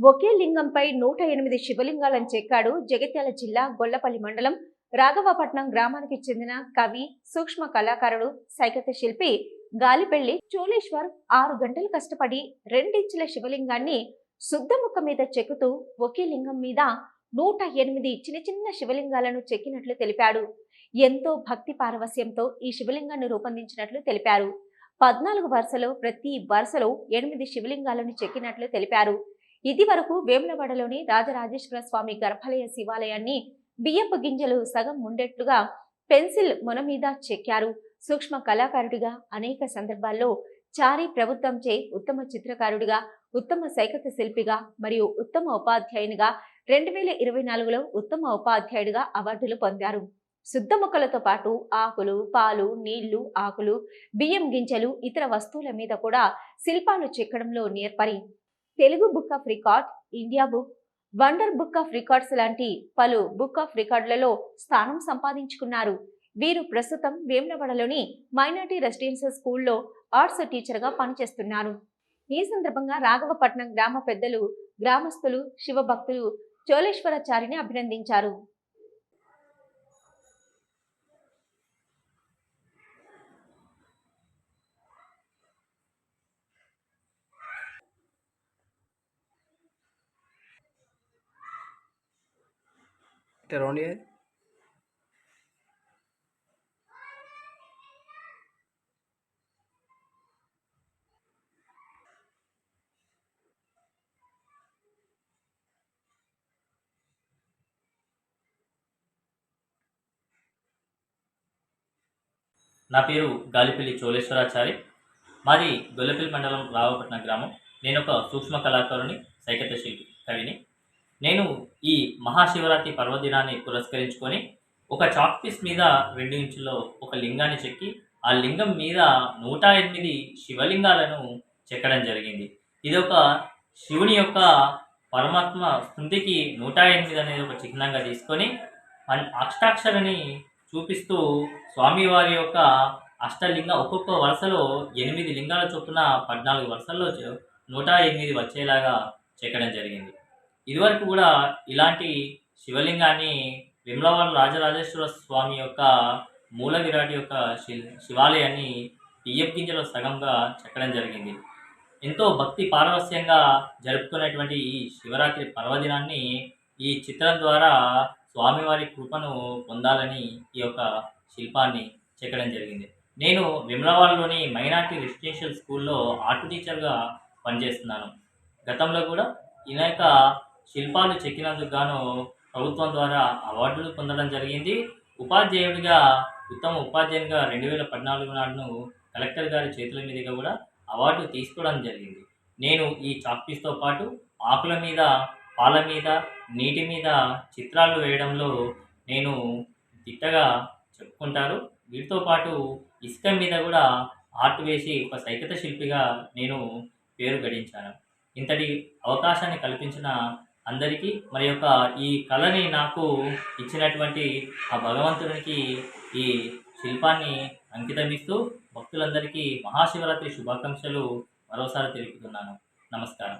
ఒకే లింగంపై నూట ఎనిమిది శివలింగాలను చెక్కాడు జగిత్యాల జిల్లా గొల్లపల్లి మండలం రాఘవపట్నం గ్రామానికి చెందిన కవి సూక్ష్మ కళాకారుడు సైకత శిల్పి గాలిపెళ్ళి చోళేశ్వర్ ఆరు గంటలు కష్టపడి రెండించుల శివలింగాన్ని శుద్ధముఖ మీద చెక్కుతూ ఒకే లింగం మీద నూట ఎనిమిది చిన్న చిన్న శివలింగాలను చెక్కినట్లు తెలిపాడు. ఎంతో భక్తి పారవస్యంతో ఈ శివలింగాన్ని రూపొందించినట్లు తెలిపారు. పద్నాలుగు వరుసలో ప్రతి వరుసలో ఎనిమిది శివలింగాలను చెక్కినట్లు తెలిపారు. ఇది వరకు వేములవాడలోని రాజరాజేశ్వర స్వామి గర్భాలయ శివాలయాన్ని బియ్యపు గింజలు సగం ఉండేట్లుగా పెన్సిల్ మొన మీద చెక్కారు. సూక్ష్మ కళాకారుడిగా అనేక సందర్భాల్లో చారి ప్రభుత్వంచే ఉత్తమ చిత్రకారుడిగా ఉత్తమ సైకత శిల్పిగా మరియు ఉత్తమ ఉపాధ్యాయునిగా రెండు వేల ఇరవై నాలుగులో ఉత్తమ ఉపాధ్యాయుడిగా అవార్డులు పొందారు. శుద్ధ మొక్కలతో పాటు ఆకులు పాలు నీళ్ళు ఆకులు బియ్యం గింజలు ఇతర వస్తువుల మీద కూడా శిల్పాలు చెక్కడంలో నేర్పరి. Telugu book of record India book wonder book of records లాంటి పలు బుక్ ఆఫ్ రికార్డులలో స్థానం సంపాదించుకున్నారు. వీరు ప్రస్తుతం వేమనవాడలోని మైనార్టీ రెసిడెన్షియల్ స్కూల్లో ఆర్ట్స్ టీచర్గా పనిచేస్తున్నారు. ఈ సందర్భంగా రాఘవపట్నం గ్రామ పెద్దలు గ్రామస్తులు శివభక్తులు చోళేశ్వరాచారిని అభినందించారు. ఇట్లా రౌండ్ నా పేరు గాలిపల్లి చోళేశ్వరాచారి. మాది గొల్లపల్లి మండలం రావపట్నం గ్రామం. నేను ఒక సూక్ష్మ కళాకారుని సైకత శిల్పి కవిని. నేను ఈ మహాశివరాత్రి పర్వదినాన్ని పురస్కరించుకొని ఒక చాక్ పీస్ మీద రెండు ఇంచుల్లో ఒక లింగాన్ని చెక్కి ఆ లింగం మీద నూట ఎనిమిది శివలింగాలను చెక్కడం జరిగింది. ఇది ఒక శివుని యొక్క పరమాత్మ స్థుతికి నూట ఎనిమిది అనేది ఒక చిహ్నంగా తీసుకొని అష్టాక్షరని అష్టాక్షరిని చూపిస్తూ స్వామివారి యొక్క అష్టలింగ ఒక్కొక్క వరుసలో ఎనిమిది లింగాల చొప్పున పద్నాలుగు వరుసల్లో నూట ఎనిమిది వచ్చేలాగా చెక్కడం జరిగింది. ఇదివరకు కూడా ఇలాంటి శివలింగాన్ని విమలవాడ రాజరాజేశ్వర స్వామి యొక్క మూల విరాటి యొక్క శి- శివాలయాన్ని బియ్యపు గింజలో సగంగా చెక్కడం జరిగింది. ఎంతో భక్తి పారవస్యంగా జరుపుకునేటువంటి ఈ శివరాత్రి పర్వదినాన్ని ఈ చిత్రం ద్వారా స్వామివారి కృపను పొందాలని ఈ యొక్క శిల్పాన్ని చెక్కడం జరిగింది. నేను విమలవాడలోని మైనార్టీ రెసిడెన్షియల్ స్కూల్లో ఆర్ట్ టీచర్గా పనిచేస్తున్నాను. గతంలో కూడా అనేక శిల్పాలు చెక్కినందుకు గాను ప్రభుత్వం ద్వారా అవార్డులు పొందడం జరిగింది. ఉపాధ్యాయుడిగా ఉత్తమ ఉపాధ్యాయునిగా రెండు వేల పద్నాలుగు నాడును కలెక్టర్ గారి చేతుల మీదుగా కూడా అవార్డు తీసుకోవడం జరిగింది. నేను ఈ చాక్పీస్తో పాటు ఆకుల మీద పాల మీద నీటి మీద చిత్రాలు వేయడంలో నేను దిట్టగా చెప్పుకుంటారు. వీటితో పాటు ఇసుక మీద కూడా ఆర్ట్ వేసి ఒక సైకత శిల్పిగా నేను పేరు గడించాను. ఇంతటి అవకాశాన్ని కల్పించిన అందరికీ మరి యొక్క ఈ కళని నాకు ఇచ్చినటువంటి ఆ భగవంతునికి ఈ శిల్పాన్ని అంకితమిస్తూ భక్తులందరికీ మహాశివరాత్రి శుభాకాంక్షలు మరోసారి తెలుపుతున్నాను. నమస్కారం.